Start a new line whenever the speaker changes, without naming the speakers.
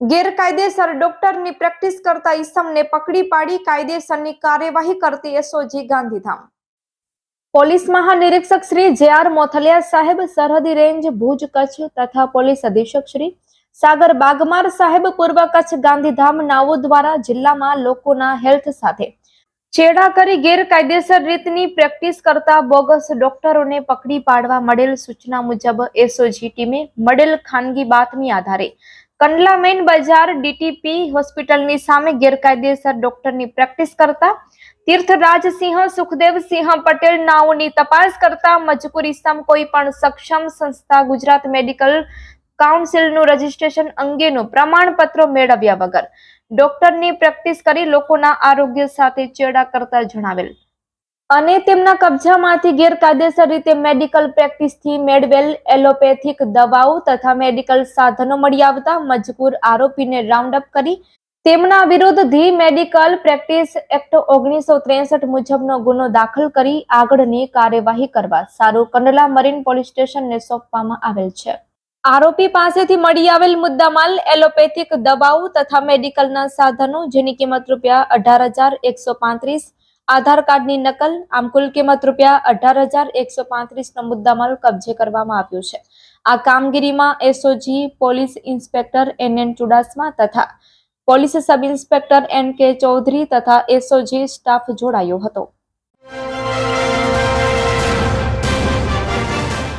ગેરકાયદેસર ડોક્ટરની પ્રેક્ટિસ કરતા ઈસમને પકડી પાડી કાયદેસરની કાર્યવાહી કરતી એસઓજી ગાંધીધામ. પોલીસ મહાનિરીક્ષક શ્રી જે આર મોથલિયા સાહેબ સરહદી રેન્જ ભુજ કચ્છ તથા પોલીસ અધિક્ષક શ્રી સાગર બાગમાર સાહેબ પૂર્વ કચ્છ ગાંધીધામ નાવો દ્વારા જિલ્લામાં લોકોના હેલ્થ સાથે ચેડા કરી ગેરકાયદેસર રીતની પ્રેક્ટિસ કરતા બોગસ ડોક્ટરોને પકડી પાડવા મળેલ સૂચના મુજબ એસઓજી ટીમે મળેલ ખાનગી બાતમી આધારે કંડલા બજાર ડીટીપી હોસ્પિટલની સામે ગેરકાયદેસર ડોક્ટરની પ્રેક્ટિસ કરતા તીર્થરાજસિંહ સુખદેવસિંહ પટેલ નાઓની તપાસ કરતા મજકૂર કોઈ પણ સક્ષમ સંસ્થા ગુજરાત મેડિકલ કાઉન્સિલનું રજીસ્ટ્રેશન અંગેનું પ્રમાણપત્ર મેળવ્યા વગર ડોક્ટરની પ્રેક્ટિસ કરી લોકોના આરોગ્ય સાથે ચેડા કરતા જણાવેલ. અને તેમના કબજામાંથી ગેરકાયદેસર રીતે મેડિકલ પ્રેક્ટિસથી મેળવેલ એલોપેથિક દવાઓ તથા મેડિકલ સાધનો મળી આવતા મજકૂર આરોપીને રાઉન્ડ અપ કરી તેમના વિરુદ્ધ ધી મેડિકલ પ્રેક્ટિસ એક્ટ ઓગણીસો ત્રેસઠ મુજબનો ગુનો દાખલ કરી આગળની કાર્યવાહી કરવા સારું કંડલા મરીન પોલીસ સ્ટેશનને સોંપવામાં આવેલ છે. આરોપી પાસેથી મળી આવેલ મુદ્દામાલ એલોપેથિક દવાઓ તથા મેડિકલના સાધનો જેની કિંમત રૂપિયા અઢાર હજાર એકસો પાંત્રીસ આધાર કાર્ડની નકલ, આમ કુલ કિંમત રૂપિયા અઢાર હજાર એકસો પાંત્રીસનો મુદ્દામાલ કબજે કરવામાં આવ્યો છે. આ કામગીરીમાં SOG police inspector N N Chudasama તથા પોલીસ સબ ઇન્સ્પેક્ટર એન કે ચૌધરી તથા એસઓજી સ્ટાફ જોડાયો હતો.